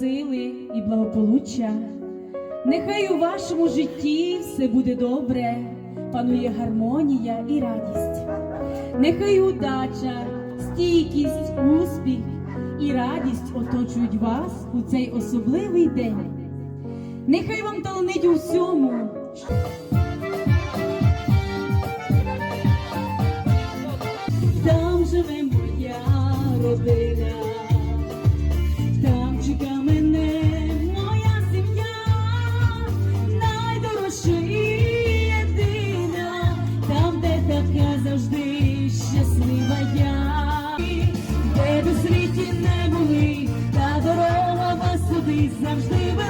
сили і благополуччя. Нехай у вашому житті все буде добре, панує гармонія і радість. Нехай удача, стійкість, успіх і радість оточують вас у цей особливий день. Нехай вам таланить у всьому. Там живе моя родина, така завжди щаслива я, де б у світі не були, та дорога вас туди завжди вела,